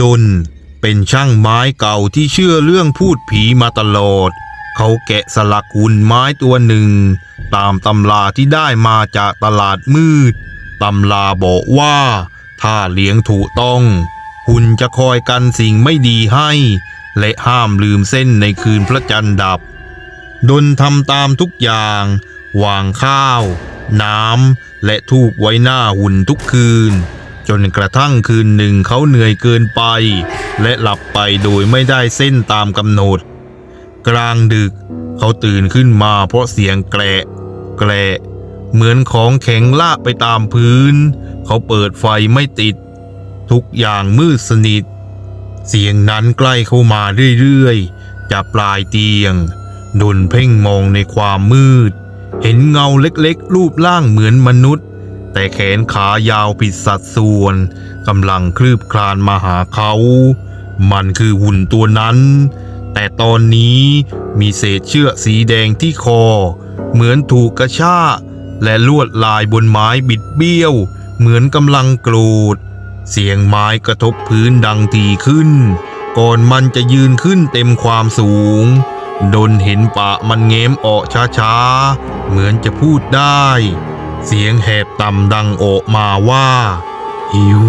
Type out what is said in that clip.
ดน เป็นช่างไม้เก่าที่เชื่อเรื่องพูดผีมาตลอด เขาแกะสลักหุ่นไม้ตัวหนึ่ง ตามตำราที่ได้มาจากตลาดมืด ตำราบอกว่า ถ้าเลี้ยงถูกต้อง หุ่นจะคอยกันสิ่งไม่ดีให้ และห้ามลืมเส้นในคืนพระจันทร์ดับ ดนทำตามทุกอย่าง วางข้าว น้ำและทูบไว้หน้าหุ่นทุกคืน จนกระทั่งคืนหนึ่งเขาเหนื่อยเกินไป และหลับไปโดยไม่ได้เส้นตามกำหนด กลางดึกเขาตื่นขึ้นมาเพราะเสียงแกละแกละเหมือนของแข็งลากไปตามพื้น เขาเปิดไฟไม่ติด ทุกอย่างมืดสนิท เสียงนั้นใกล้เข้ามาเรื่อยๆจากปลายเตียงดนเพ่งมองในความมืด เห็นเงาเล็กๆ รูปร่างเหมือนมนุษย์ แต่แขนขายาวผิดสัดส่วนกำลังคลืบคลานมาหาเขา มันคือหุ่นตัวนั้น แต่ตอนนี้มีเศษเชือกสีแดงที่คอ เหมือนถูกกระชากและลวดลายบนไม้บิดเบี้ยว เหมือนกำลังโกรธ เสียงไม้กระทบพื้นดังทีขึ้น ก่อนมันจะยืนขึ้นเต็มความสูง ดนเห็นปะมันเง้มออกช้าๆ เหมือนจะพูดได้ เสียงแหบต่ำดังโอมาว่า หิว